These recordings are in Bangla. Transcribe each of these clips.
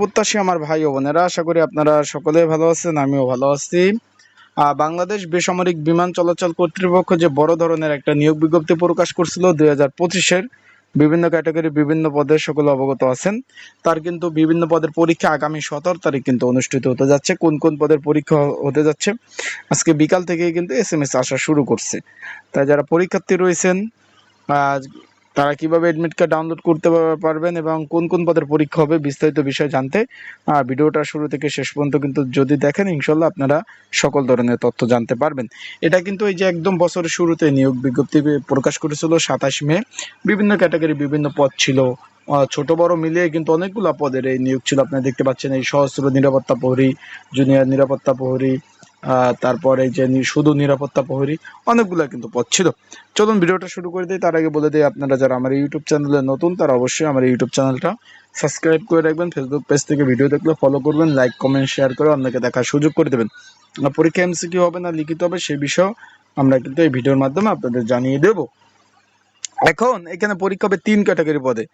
প্রত্যাশী আমার ভাই ও বোনেরা, আশা করি আপনারা সকলে ভালো আছেন, আমিও ভালো আছি। বাংলাদেশ বেসামরিক বিমান চলাচল কর্তৃপক্ষ যে বড় ধরনের একটা নিয়োগ বিজ্ঞপ্তি প্রকাশ করছিল দুই হাজার পঁচিশের, বিভিন্ন ক্যাটাগরি, বিভিন্ন পদের সকলে অবগত আছেন। তার কিন্তু বিভিন্ন পদের পরীক্ষা আগামী সতেরো তারিখ কিন্তু অনুষ্ঠিত হতে যাচ্ছে। কোন কোন পদের পরীক্ষা হতে যাচ্ছে? আজকে বিকাল থেকেই কিন্তু এস এম এস আসা শুরু করছে। তাই যারা পরীক্ষার্থী রয়েছেন তারা কীভাবে এডমিট কার্ড ডাউনলোড করতে পারবেন এবং কোন কোন পদের পরীক্ষা হবে বিস্তারিত বিষয় জানতে ভিডিওটা শুরু থেকে শেষ পর্যন্ত কিন্তু যদি দেখেন ইনশাল্লাহ আপনারা সকল ধরনের তথ্য জানতে পারবেন। এটা কিন্তু এই যে একদম বছরের শুরুতে নিয়োগ বিজ্ঞপ্তি প্রকাশ করেছিল সাতাশ মে। বিভিন্ন ক্যাটাগরি বিভিন্ন পদ ছিল। ছোট বড় মিলিয়ে কিন্তু অনেকগুলো পদের এই নিয়োগ ছিল। আপনারা দেখতে পাচ্ছেন এই সহস্র নিরাপত্তা প্রহরী জুনিয়র নিরাপত্তা প্রহরী তারপর যে শুধু নিরাপত্তা প্রহরী, অনেকগুলো কিন্তু পদ ছিল। চলুন ভিডিওটা শুরু করে দিই। তার আগে বলে দিই, আপনারা যারা আমার ইউটিউব চ্যানেলে নতুন, তারা অবশ্যই আমার ইউটিউব চ্যানেলটা সাবস্ক্রাইব করে রাখবেন। ফেসবুক পেজ থেকে ভিডিও দেখলে ফলো করবেন লাইক কমেন্ট শেয়ার করে অন্যকে দেখার সুযোগ করে দেবেন। পরীক্ষা এমসিকিউ হবে না, লিখিত হবে, সেই বিষয়ে আমরা কিন্তু এই ভিডিওর মাধ্যমে আপনাদের জানিয়ে দেব। এখন এখানে পরীক্ষা হবে তিন ক্যাটাগরি পদে।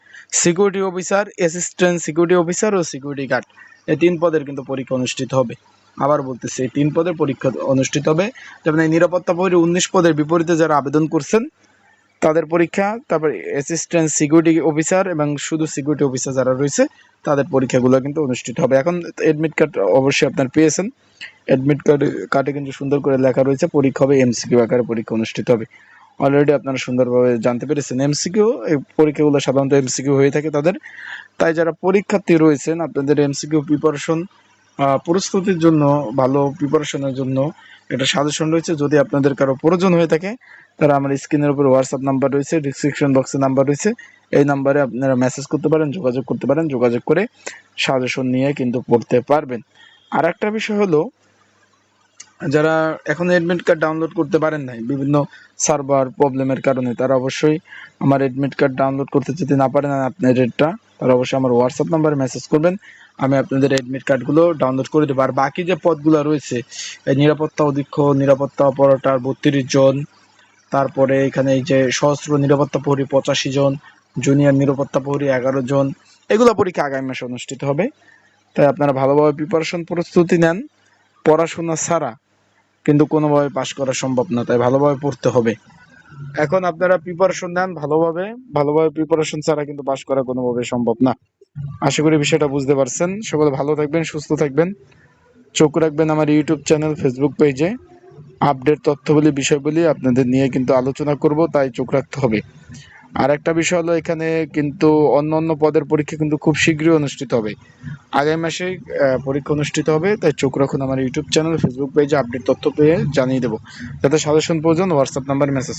Security officer assistant security officer ও সিকিউরিটি গার্ড এই তিন পদের কিন্তু পরীক্ষা অনুষ্ঠিত হবে। আবার বলতেছি এই তিন পদের পরীক্ষা অনুষ্ঠিত হবে। যেমন এই নিরাপত্তা প্রহরী উনিশ পদের বিপরীতে যারা আবেদন করছেন, তাদের পরীক্ষা, তারপর অ্যাসিস্ট্যান্ট সিকিউরিটি অফিসার এবং শুধু সিকিউরিটি অফিসার যারা রয়েছে, তাদের পরীক্ষাগুলো কিন্তু অনুষ্ঠিত হবে। এখন এডমিট কার্ড অবশ্যই আপনার পেয়েছেন। অ্যাডমিট কার্ড কার্ডে কিন্তু সুন্দর করে লেখা রয়েছে, পরীক্ষা হবে এমসিকিউ আকারে পরীক্ষা অনুষ্ঠিত হবে। অলরেডি আপনারা সুন্দরভাবে জানতে পেরেছেন। এমসিকিউ এই পরীক্ষাগুলো সাধারণত এম এমসিকিউ হয়ে থাকে তাদের। তাই যারা পরীক্ষার্থী রয়েছেন, আপনাদের এমসিকিউ প্রিপারেশন প্রস্তুতির জন্য, ভালো প্রিপারেশনের জন্য একটা সাজেশন রয়েছে। যদি আপনাদের কারও প্রয়োজন হয়ে থাকে, তারা আমার স্ক্রিনের উপর হোয়াটসঅ্যাপ নাম্বার রয়েছে ডিসক্রিপশন বক্সে নাম্বার রয়েছে। এই নাম্বারে আপনারা মেসেজ করতে পারেন, যোগাযোগ করতে পারেন, যোগাযোগ করে সাজেশন নিয়ে কিন্তু পড়তে পারবেন। আর একটা বিষয় হলো, যারা এখন অ্যাডমিট কার্ড ডাউনলোড করতে পারেন নাই, বিভিন্ন সার্ভার প্রবলেমের কারণে, তারা অবশ্যই আমার এডমিট কার্ড ডাউনলোড করতে যদি না পারেন আপনার রেটটা তারা অবশ্যই আমার হোয়াটসঅ্যাপ নাম্বারে মেসেজ করবেন। আমি আপনাদের এডমিট কার্ডগুলো ডাউনলোড করে দেবো। আর বাকি যে পদগুলো রয়েছে, এই নিরাপত্তা অধীক্ষক, নিরাপত্তা অপারেটর বত্রিশ জন, তারপরে এখানে এই যে সহস্র নিরাপত্তা প্রহরী পঁচাশি জন জুনিয়র নিরাপত্তা প্রহরী এগারো জন, এগুলো পরীক্ষা আগামী মাসে অনুষ্ঠিত হবে। তাই আপনারা ভালোভাবে প্রিপারেশন প্রস্তুতি নেন। পড়াশোনা ছাড়া কিন্তু কোনোভাবে পাশ করা সম্ভব না, তাই ভালোভাবে পড়তে হবে। এখন আপনারা প্রিপারেশন নেন ভালোভাবে। ভালোভাবে প্রিপারেশন ছাড়া কিন্তু পাশ করা কোনোভাবে সম্ভব না। আশা করি বিষয়টা বুঝতে পারছেন। সকলে ভালো থাকবেন, সুস্থ থাকবেন। চোখ রাখবেন আমার ইউটিউব চ্যানেল ফেসবুক পেজে আপডেট তথ্যবলী বিষয়গুলি আপনাদের নিয়ে কিন্তু আলোচনা করব, তাই চোখ রাখতে হবে। আর একটা বিষয় হলো, এখানে কিন্তু অন্য অন্য পদের পরীক্ষা কিন্তু খুব শীঘ্রই অনুষ্ঠিত হবে। আগামী মাসে পরীক্ষা অনুষ্ঠিত হবে, তাই চোখ রাখুন আমার ইউটিউব চ্যানেল ফেসবুক পেজে আপডেট তথ্য পেয়ে জানিয়ে দেবো। যাতে সাজেশন প্রয়োজন হোয়াটসঅ্যাপ নাম্বার মেসেজ